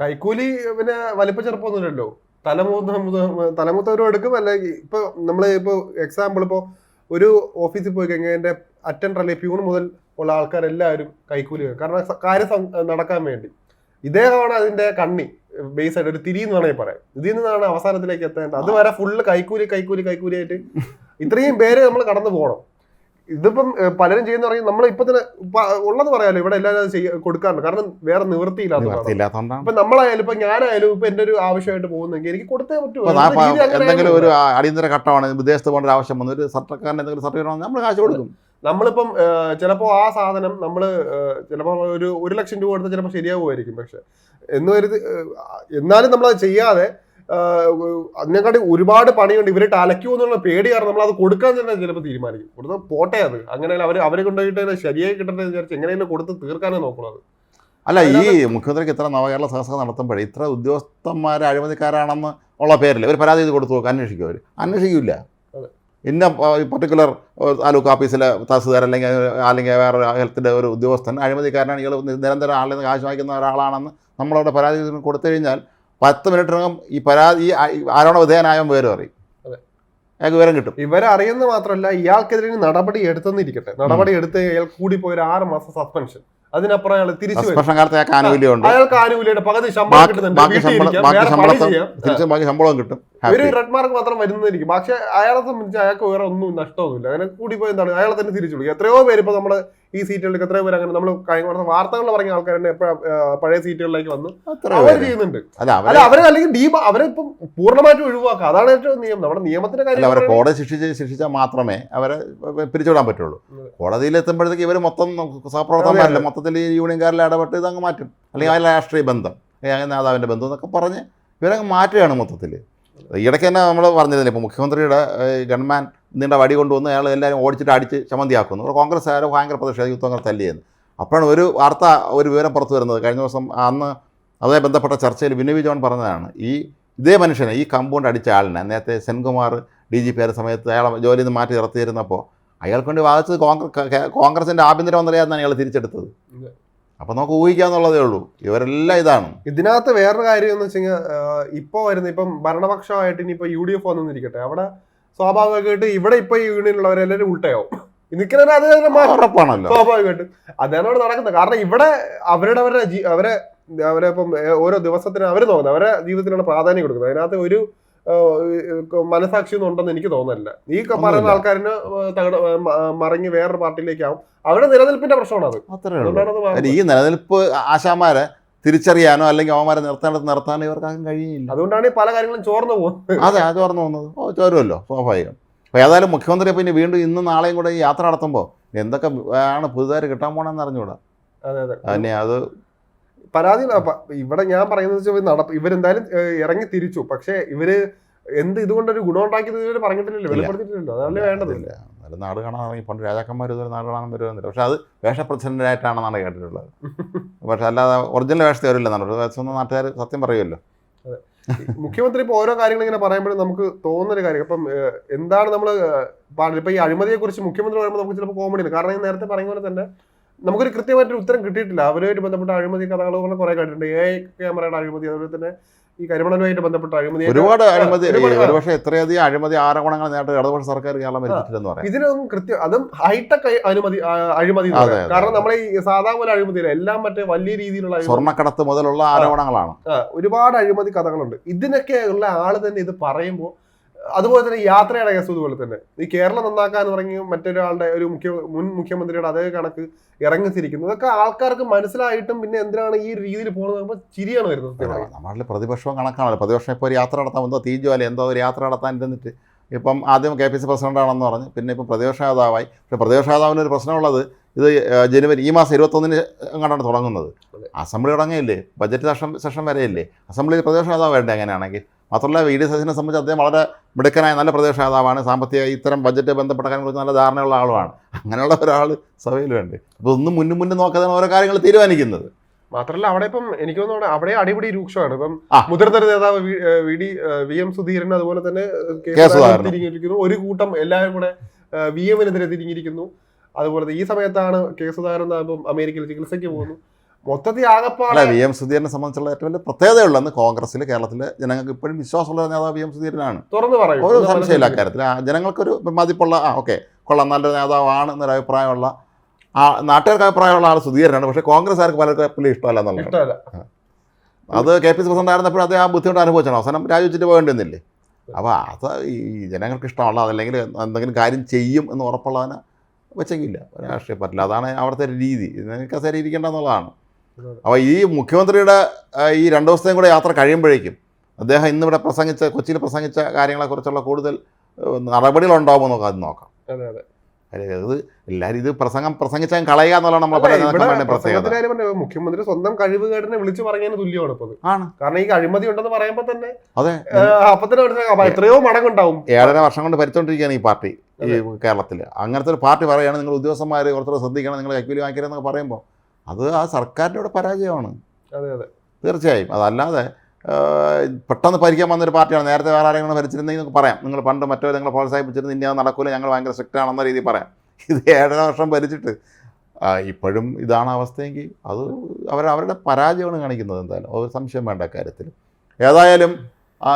കൈക്കൂലി പിന്നെ വലിപ്പ ചെറുപ്പമൊന്നുമില്ലല്ലോ. തലമൂത്ത മുത- തലമൂത്തവരും എടുക്കും. അല്ലെങ്കിൽ ഇപ്പൊ നമ്മൾ ഇപ്പൊ എക്സാമ്പിൾ ഇപ്പോൾ ഒരു ഓഫീസിൽ പോയി കഴിഞ്ഞാൽ എന്റെ അറ്റൻഡർ അല്ലെ പ്യൂൺ മുതൽ ഉള്ള ആൾക്കാരെല്ലാവരും കൈക്കൂലി. കാരണം കാര്യം നടക്കാൻ വേണ്ടി. ഇദ്ദേഹമാണ് അതിന്റെ കണ്ണി. ബേസ് ആയിട്ട് ഒരു തിരി എന്ന് വേണമെങ്കിൽ പറയാം. ഇതിൽ നിന്നാണ് അവസാനത്തിലേക്ക് എത്തേണ്ടത് അതുവരെ ഫുള്ള് കൈക്കൂലി കൈക്കൂലി കൈക്കൂലി ആയിട്ട് ഇത്രയും പേര് നമ്മൾ കടന്നു പോകണം. ഇതിപ്പം പലരും ചെയ്യുന്ന പറയും നമ്മൾ ഇപ്പൊ തന്നെ ഉള്ളത് പറയാലോ ഇവിടെ എല്ലാവരും കൊടുക്കാറുണ്ട്. കാരണം വേറെ നിവൃത്തിയില്ലാത്തതാണ് നിവർത്തിയില്ലാത്തതുകൊണ്ടാണ് ഇപ്പൊ നമ്മളായാലും ഇപ്പൊ ഞാനായാലും ഇപ്പൊ എന്റെ ഒരു ആവശ്യമായിട്ട് പോകുന്നെങ്കിൽ എനിക്ക് കൊടുത്തേ പറ്റുമോ എന്തെങ്കിലും ഒരു. അടിയന്തര ഘട്ടമാണ് വിദേശത്ത് പോകേണ്ട ഒരു ആവശ്യം വന്നു ഒരു സർക്കാരിന് എന്തെങ്കിലും സർട്ടിഫിക്കറ്റ് നമ്മൾ കാശ് കൊടുക്കും. നമ്മളിപ്പം ചിലപ്പോൾ ചിലപ്പോ ആ സാധനം നമ്മൾ ചിലപ്പോൾ ചിലപ്പോ ഒരു ഒരു ലക്ഷം രൂപ കൊടുത്താൽ ചിലപ്പോൾ ശരിയാവുമായിരിക്കും. പക്ഷെ എന്ന് കരുതി എന്നാലും നമ്മളത് ചെയ്യാതെ അതിനെക്കാട്ടി ഒരുപാട് പണിയുണ്ട്. ഇവരിട്ട് അലക്കുമോ എന്നുള്ള പേടി കാരണം നമ്മൾ അത് കൊടുക്കാൻ തന്നെ ചിലപ്പോൾ തീരുമാനിക്കും. കൊടുത്താൽ പോട്ടെ അത്. അങ്ങനെ അവർ അവരെ കൊണ്ടുപോയിട്ട് ശരിയായി കിട്ടട്ടെ വിചാരിച്ച് എങ്ങനെയെങ്കിലും കൊടുത്ത് തീർക്കാനേ നോക്കുന്നത് അല്ല ഈ മുഖ്യമന്ത്രിക്ക് ഇത്ര നവകേരള സഹസഭ നടത്തുമ്പോഴേ ഇത്ര ഉദ്യോഗസ്ഥന്മാർ അഴിമതിക്കാരാണെന്ന് ഉള്ള പേരില്ല ഒരു പരാതി ഇത് കൊടുത്തു നോക്കുക അന്വേഷിക്കും അവർ അന്വേഷിക്കില്ല. ഇന്ന പർട്ടിക്കുലർ താലൂക്ക് ഓഫീസിലെ തഹസിൽദാർ അല്ലെങ്കിൽ അല്ലെങ്കിൽ വേറെ ഹെൽത്തിന്റെ ഒരു ഉദ്യോഗസ്ഥൻ അഴിമതിക്കാരനാണ്. ഇയാൾ നിരന്തരം ആളിൽ നിന്ന് കാശ് വാങ്ങിക്കുന്ന ഒരാളാണെന്ന് നമ്മളവിടെ പരാതി കൊടുത്തു കഴിഞ്ഞാൽ പത്ത് മിനിറ്റിനകം ഈ പരാതി ഈ ആരോണ വിധേയനായ വിവരം അറിയും. അയാൾക്ക് വിവരം കിട്ടും. ഇവരെ അറിയുന്നത് മാത്രമല്ല ഇയാൾക്കെതിരെ നടപടി എടുത്തെന്നിരിക്കട്ടെ. നടപടി എടുത്ത് അയാൾ കൂടി പോയി ഒരു ആറ് മാസം സസ്പെൻഷൻ അതിനപ്പുറം അയാൾ തിരിച്ചു സസ്പെൻഷൻ കാലത്ത് അയാൾക്ക് ആനുകൂല്യമുണ്ട് അയാൾക്ക് ആനുകൂല്യയുടെ പകുതി ശമ്പളം കിട്ടുന്നുണ്ട്. ബാക്കി ശമ്പളം ബാക്കി ശമ്പളം കിട്ടും. ഒരു റെഡ് മാർക്ക് മാത്രം വരുന്നതായിരിക്കും. പക്ഷെ അയാളെ സംബന്ധിച്ച് അയാൾക്ക് വേറെ ഒന്നും നഷ്ടമൊന്നുമില്ല. അങ്ങനെ കൂടി പോയി എന്താണ്? അയാളെ തന്നെ തിരിച്ചു വിളിക്കും. എത്രയോ പേര് ഇപ്പൊ നമ്മുടെ ഈ സീറ്റുകളിലേക്ക് എത്രയോ പേര് അങ്ങനെ നമ്മൾ കഴിഞ്ഞ വാർത്തകൾ പറഞ്ഞ ആൾക്കാർ തന്നെ പഴയ സീറ്റുകളിലേക്ക് വന്ന് അവർ ചെയ്യുന്നുണ്ട്. അല്ല അവർ അവരെ അല്ലെങ്കിൽ ഡീപ് അവരെ ഇപ്പം പൂർണമായിട്ടും ഒഴിവാക്കുക. അതാണ് ഏറ്റവും നിയമം. നമ്മുടെ നിയമത്തിന്റെ കാര്യം അവരെ കോടതി ശിക്ഷിച്ച് ശിക്ഷിച്ചാൽ മാത്രമേ അവരെ പിരിച്ചുവിടാൻ പറ്റുള്ളൂ. കോടതിയിൽ എത്തുമ്പോഴത്തേക്ക് ഇവർ മൊത്തം സഹപ്രവർത്തകന്മാരല്ല? മൊത്തത്തിൽ ഈ യൂണിയൻകാരിൽ ഇടപെട്ട് ഇതങ്ങ് മാറ്റും. അല്ലെങ്കിൽ അതിലെ രാഷ്ട്രീയ ബന്ധം അല്ലെങ്കിൽ നേതാവിന്റെ ബന്ധം എന്നൊക്കെ പറഞ്ഞ് ഇവരങ്ങ് മാറ്റുകയാണ് മൊത്തത്തിൽ ഇടയ്ക്ക് തന്നെ നമ്മൾ പറഞ്ഞിരുന്നില്ല ഇപ്പോൾ മുഖ്യമന്ത്രിയുടെ ഗൺമാൻ നീണ്ട വടി കൊണ്ടുവന്ന് അയാൾ എല്ലാവരും ഓടിച്ചിട്ട് അടിച്ച് ചമന്തിയാക്കുന്നു. ഒരു കോൺഗ്രസ് ആരോ ഭയങ്കര പ്രതിഷേധിത്വങ്ങൾ തല്ലിയെന്ന്. അപ്പോഴാണ് ഒരു വാർത്ത ഒരു വിവരം പുറത്തു വരുന്നത്. കഴിഞ്ഞ ദിവസം അന്ന് അതുമായി ബന്ധപ്പെട്ട ചർച്ചയിൽ വിനു ജോൺ പറഞ്ഞതാണ് ഈ ഇതേ മനുഷ്യനെ ഈ കമ്പൗണ്ട് അടിച്ച ആളിനെ നേരത്തെ സെൻകുമാർ ഡി ജി പി ആയ സമയത്ത് അയാളെ ജോലിയിൽ നിന്ന് മാറ്റി നിർത്തിയിരുന്നപ്പോൾ അയാൾക്ക് വേണ്ടി വാദിച്ചത് കോൺഗ്രസ് കോൺഗ്രസിന്റെ ആഭ്യന്തര മന്ത്രിയായിരുന്നാണ് അയാൾ തിരിച്ചെടുത്തത്. അപ്പോൾ നമുക്ക് ഊഹിക്കാന്നുള്ളതേ ഉള്ളൂ. ഇവരെല്ലാം ഇതാണ്. ഇതിനകത്ത് വേറൊരു കാര്യം എന്ന് വെച്ച് കഴിഞ്ഞാൽ ഇപ്പൊ വരുന്ന ഇപ്പം ഭരണപക്ഷമായിട്ട് ഇനിയിപ്പോൾ യു ഡി എഫ് വന്നിരിക്കട്ടെ അവിടെ സ്വാഭാവികമായിട്ട് ഇവിടെ ഇപ്പൊ ഈ യൂണിയനിലുള്ളവരെല്ലാവരും ഉൾട്ടയാവും. നിൽക്കുന്നതിന് അത് തന്നെ മാറ്റും. ഉറപ്പാണല്ലോ. സ്വാഭാവികമായിട്ടും. അതാണ് അവിടെ നടക്കുന്നത്. കാരണം ഇവിടെ അവരുടെ അവരുടെ അവരെ അവരെ ഇപ്പം ഓരോ ദിവസത്തിന് അവർ നോക്കുന്നത് അവരെ ജീവിതത്തിനാണ് പ്രാധാന്യം കൊടുക്കുന്നത്. അതിനകത്ത് ഒരു മനസാക്ഷി ഒന്നും ഉണ്ടെന്ന് എനിക്ക് തോന്നുന്നില്ല ഈ പറയുന്ന. ആൾക്കാരിന് തകട മറങ്ങി മറിഞ്ഞ് വേറൊരു പാർട്ടിയിലേക്കാവും. അവരുടെ നിലനിൽപ്പിന്റെ പ്രശ്നമാണ് അത് അത്രേ ഈ നിലനിൽപ്പ് ആശാമാരെ തിരിച്ചറിയാനോ അല്ലെങ്കിൽ അവന്മാരെ നിർത്തേണ്ടത് നിർത്താനോ ഇവർക്ക് ഇവർക്കാർക്കും കഴിയില്ല അതുകൊണ്ടാണ് ഈ പല കാര്യങ്ങളും ചോർന്നു പോകുന്നത്. അതെ ചോർന്നു പോകുന്നത്. ഓ ചോരുമല്ലോ സ്വാഭാവികം. അപ്പോൾ ഏതായാലും മുഖ്യമന്ത്രി പിന്നെ വീണ്ടും ഇന്നും നാളെയും കൂടെ ഈ യാത്ര നടത്തുമ്പോൾ എന്തൊക്കെ ആണ് പുതുതായിട്ട് കിട്ടാൻ പോകണമെന്ന് അറിഞ്ഞുകൂടാ? അതെ അതെ. അതിനെ അത് പരാതി ഇവിടെ ഞാൻ പറയുന്നത് വെച്ചാൽ നടപ്പ് ഇവരെന്തായാലും ഇറങ്ങി തിരിച്ചു. പക്ഷേ ഇവർ എന്ത് ഇതുകൊണ്ടൊരു ഗുണം ഉണ്ടാക്കിയത് ഇവർ പറഞ്ഞിട്ടില്ലല്ലോ. വെളിപ്പെടുത്തിയിട്ടില്ലല്ലോ. അതല്ലേ വേണ്ടത്? ഇല്ല. നല്ല നാട് കാണാൻ പണ്ട് രാജാക്കന്മാർ ഇതുവരെ നാട് കാണാൻ വരുവെന്നില്ല പക്ഷെ അത് വേഷപ്രസിഡന്റായിട്ടാണെന്നാണ് കേട്ടിട്ടുള്ളത്. പക്ഷെ അല്ലാതെ ഒറിജിനൽ വേഷത്തെ വരില്ല സ്വന്തം നാട്ടുകാർ സത്യം പറയുമല്ലോ. മുഖ്യമന്ത്രി ഇപ്പൊ ഓരോ കാര്യങ്ങൾ ഇങ്ങനെ പറയുമ്പോഴും നമുക്ക് തോന്നുന്നൊരു കാര്യം. ഇപ്പം എന്താണ് നമ്മൾ ഇപ്പൊ ഈ അഴിമതിയെ കുറിച്ച് മുഖ്യമന്ത്രി പറയുമ്പോൾ നമുക്ക് ചിലപ്പോൾ കോമഡിയാണ് കാരണം ഈ നേരത്തെ പറഞ്ഞ പോലെ തന്നെ നമുക്കൊരു കൃത്യമായിട്ടൊരു ഉത്തരം കിട്ടിയിട്ടില്ല. അവരുമായിട്ട് ബന്ധപ്പെട്ട അഴിമതി കഥകൾ കുറെ കേട്ടിട്ടുണ്ട് എ ക്യാമറയുടെ അഴിമതി അതുപോലെ തന്നെ ഈ കരിമണലുമായിട്ട് ബന്ധപ്പെട്ട അഴിമതി ഒരുപാട് അഴിമതി ഒരുപക്ഷെ എത്രയധികം അഴിമതി ആരോപണങ്ങൾ നേരിട്ട് ഇടതുപക്ഷ സർക്കാർ കേരളം എന്ന് പറയാം. ഇതിനൊന്നും കൃത്യം അതും ഹൈടെക് അനുമതി അഴിമതി കാരണം. നമ്മളെ ഈ സാധാരണ പോലെ അഴിമതിയില്ല എല്ലാം മറ്റേ വലിയ രീതിയിലുള്ള സ്വർണക്കടത്ത് മുതലുള്ള ആരോപണങ്ങളാണ്. ഒരുപാട് അഴിമതി കഥകളുണ്ട്. ഇതിനൊക്കെ ഉള്ള ആൾ തന്നെ ഇത് പറയുമ്പോൾ അതുപോലെ തന്നെ യാത്രയുടെ കേസ് ഇതുപോലെ തന്നെ. ഈ കേരളം നന്നാക്കാൻ തുടങ്ങി മറ്റൊരാളുടെ ഒരു മുഖ്യ മുൻ മുഖ്യമന്ത്രിയുടെ അതേ കണക്ക് ഇറങ്ങിത്തിരിക്കുന്നു. അതൊക്കെ ആൾക്കാർക്ക് മനസ്സിലായിട്ടും പിന്നെ എന്തിനാണ് ഈ രീതിയിൽ പോകുന്നത് ചിരിയാണ് വരുന്നത് നമ്മളുടെ നമ്മളിൽ പ്രതിപക്ഷവും കണക്കാണല്ലോ. പ്രതിപക്ഷം ഇപ്പോൾ ഒരു യാത്ര നടത്താൻ എന്തോ തീജ്വാല എന്തോ ഒരു യാത്ര നടത്താൻ ഇരുന്നിട്ട് ഇപ്പം ആദ്യം കെ പി സി പ്രസിഡന്റാണെന്ന് പറഞ്ഞ് പിന്നെ ഇപ്പം പ്രതിപക്ഷ നേതാവായി. പക്ഷേ പ്രതിപക്ഷ നേതാവിന് ഒരു പ്രശ്നമുള്ളത് ഇത് ജനുവരി ഈ മാസം ഇരുപത്തൊന്നിന് എങ്ങാണ്ടാണ് തുടങ്ങുന്നത്? അസംബ്ലി തുടങ്ങിയില്ലേ? ബജറ്റ് സെഷൻ സെഷൻ വരെയില്ലേ? അസംബ്ലിയിൽ പ്രതിപക്ഷ നേതാവ് വേണ്ടേ അങ്ങനെയാണെങ്കിൽ? മാത്രമല്ല വി ഡി സതീശനെ സംബന്ധിച്ച് അദ്ദേഹം വളരെ മിടുക്കനായ നല്ല പ്രദേശ നേതാവാണ്. സാമ്പത്തിക ഇത്തരം ബജറ്റ് ബന്ധപ്പെട്ട കാര്യങ്ങളെക്കുറിച്ച് നല്ല ധാരണയുള്ള ആളുമാണ്. അങ്ങനെയുള്ള ഒരാൾ സഭയിൽ വേണ്ടേ? അപ്പോൾ ഒന്നും മുന്നും മുന്നും നോക്കാതെയാണ് ഓരോ കാര്യങ്ങൾ തീരുമാനിക്കുന്നത്. മാത്രമല്ല അവിടെ ഇപ്പം എനിക്ക് തോന്നുന്നു അവിടെ അടിപിടി രൂക്ഷമാണ്. ഇപ്പം മുതിർന്ന നേതാവ് V- D V M Sudheeran അതുപോലെ തന്നെ തിരിഞ്ഞിരിക്കുന്നു. ഒരു കൂട്ടം എല്ലാവരും കൂടെ വി എമ്മിനെതിരെ തിരിഞ്ഞിരിക്കുന്നു. അതുപോലെ ഈ സമയത്താണ് കെ സുധാകരൻ അമേരിക്കയിൽ ചികിത്സയ്ക്ക് പോകുന്നു. മൊത്തത്തിൽ അല്ല ആകപ്പാടെ വി എം സുധീരനെ സംബന്ധിച്ചുള്ള ഏറ്റവും വലിയ പ്രത്യേകതയുള്ളതെന്ന് കോൺഗ്രസ്സിൽ കേരളത്തിലെ ജനങ്ങൾക്ക് ഇപ്പോഴും വിശ്വാസമുള്ള നേതാവ് വി എം സുധീരനാണ്. തുറന്നു പറയും. ഒരു സംശയമില്ല. അക്കാര്യത്തിൽ. ജനങ്ങൾക്കൊരു മതിപ്പുള്ള ആ ഓക്കെ. കൊള്ളാം നല്ലൊരു നേതാവാണ് എന്നൊരു അഭിപ്രായമുള്ള ആ നാട്ടുകാർക്ക് അഭിപ്രായമുള്ള ആൾ സുധീരനാണ്. പക്ഷേ കോൺഗ്രസ്സുകാർക്ക് പലർക്കും ഇഷ്ടമല്ല എന്നുള്ളത് അത് കെ പി സി പ്രസിഡന്റ് ആയിരുന്നപ്പോഴും അദ്ദേഹം ആ ബുദ്ധിമുട്ട് അനുഭവിച്ചാണ്. അവസാനം രാജിവെച്ചിട്ട് പോകേണ്ടി വന്നില്ലേ അപ്പോൾ അത് ഈ ജനങ്ങൾക്ക് ഇഷ്ടമുള്ള അതല്ലെങ്കിൽ എന്തെങ്കിലും കാര്യം ചെയ്യും എന്ന് ഉറപ്പുള്ളവനെ വെച്ചെങ്കില്ല രാഷ്ട്രീയ പാർട്ടിയിൽ. അതാണ് അവിടുത്തെ രീതി. ഇതിനൊക്കെ ശരി ഇരിക്കേണ്ട എന്നുള്ളതാണ്. അപ്പോൾ ഈ മുഖ്യമന്ത്രിയുടെ ഈ രണ്ട് ദിവസത്തെയും കൂടെ യാത്ര കഴിയുമ്പോഴേക്കും അദ്ദേഹം ഇന്നിവിടെ പ്രസംഗിച്ച കൊച്ചിയിൽ പ്രസംഗിച്ച കാര്യങ്ങളെക്കുറിച്ചുള്ള കൂടുതൽ നടപടികൾ നടപടികളുണ്ടാകുമോ നോക്കാം അത് നോക്കാം. അതെ അതെ. ഇത് എല്ലാവരും ഇത് പ്രസംഗം പ്രസംഗിച്ചാൽ കളയുക എന്നുള്ളതാണ് നമ്മൾ പ്രത്യേകത. മുഖ്യമന്ത്രി സ്വന്തം കഴിവുകേടിനെ വിളിച്ചു പറഞ്ഞതിന് തുല്യമാണ് ആണ്. കാരണം ഈ അഴിമതി ഉണ്ടെന്ന് പറയുമ്പോ തന്നെ അതെ. അപ്പൊ തന്നെ മനസ്സിലാക്കാം എത്രയോ മടങ്ങുണ്ടാവും. ഏഴര വർഷം കൊണ്ട് ഭരിച്ചോണ്ടിരിക്കുകയാണ് ഈ പാർട്ടി ഈ കേരളത്തിൽ അങ്ങനത്തെ ഒരു പാർട്ടി പറയുകയാണ് നിങ്ങൾ ഉദ്യോഗസ്ഥന്മാർ കുറച്ചുകൂടെ ശ്രദ്ധിക്കണം നിങ്ങൾ കൈക്കൂലി വാങ്ങിക്കരുതെന്നൊക്കെ പറയുമ്പോൾ അത് ആ സർക്കാരിന്റെ പരാജയമാണ്. അതെ അതെ. തീർച്ചയായും. അതല്ലാതെ പെട്ടെന്ന് ഭരിക്കാൻ വന്നൊരു പാർട്ടിയാണ്. നേരത്തെ വേറെ ആരെങ്കിലും ഭരിച്ചിരുന്നെങ്കിൽ നിങ്ങൾക്ക് പറയാം. നിങ്ങൾ പണ്ട് മറ്റോ നിങ്ങളെ പ്രോത്സാഹിപ്പിച്ചിരുന്നു ഇനി അത് നടക്കൂല ഞങ്ങൾ ഭയങ്കര സ്ട്രിക്റ്റ് ആണെന്ന രീതിയിൽ പറയാം. ഇത് ഏഴര വർഷം ഭരിച്ചിട്ട്. ഇപ്പോഴും ഇതാണ് അവസ്ഥയെങ്കിൽ അത് അവർ അവരുടെ പരാജയമാണ് കാണിക്കുന്നത് എന്തായാലും. ഒരു സംശയം വേണ്ട കാര്യത്തിൽ. ഏതായാലും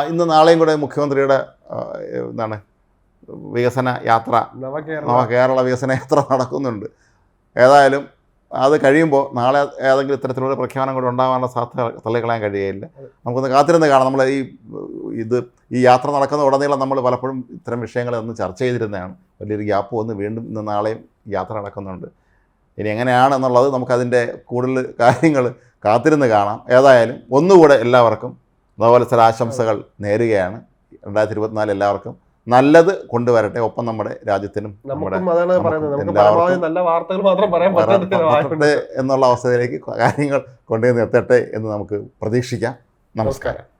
ഇന്ന് നാളെയും കൂടെ മുഖ്യമന്ത്രിയുടെ എന്താണ് വികസന യാത്ര നവകേരള. നവ കേരള വികസന യാത്ര നടക്കുന്നുണ്ട്. ഏതായാലും അത് കഴിയുമ്പോൾ നാളെ ഏതെങ്കിലും ഇത്തരത്തിലുള്ള പ്രഖ്യാപനം കൂടെ ഉണ്ടാകാനുള്ള സാധ്യത തള്ളിക്കളയാൻ കഴിയുകയില്ല. നമുക്കൊന്ന് കാത്തിരുന്ന് കാണാം. നമ്മൾ ഈ ഇത് ഈ യാത്ര നടക്കുന്ന ഉടനീളം നമ്മൾ പലപ്പോഴും ഇത്തരം വിഷയങ്ങൾ ഒന്ന് ചർച്ച ചെയ്തിരുന്നതാണ്. വലിയൊരു ഗ്യാപ്പ് വന്ന് വീണ്ടും ഇന്ന് നാളെയും യാത്ര നടക്കുന്നുണ്ട്. ഇനി എങ്ങനെയാണ് എങ്ങനെയാണെന്നുള്ളത് നമുക്കതിന്റെ കൂടുതൽ കാര്യങ്ങൾ കാത്തിരുന്ന് കാണാം. ഏതായാലും ഒന്നുകൂടെ എല്ലാവർക്കും നവവത്സര ആശംസകൾ നേരുകയാണ്. രണ്ടായിരത്തി ഇരുപത്തിനാല് എല്ലാവർക്കും നല്ലത് കൊണ്ടുവരട്ടെ. ഒപ്പം നമ്മുടെ രാജ്യത്തിനും നമ്മുടെ പറ്റട്ടെ എന്നുള്ള അവസ്ഥയിലേക്ക് കാര്യങ്ങൾ കൊണ്ടുവന്ന് എത്തട്ടെ എന്ന് നമുക്ക് പ്രതീക്ഷിക്കാം. നമസ്കാരം.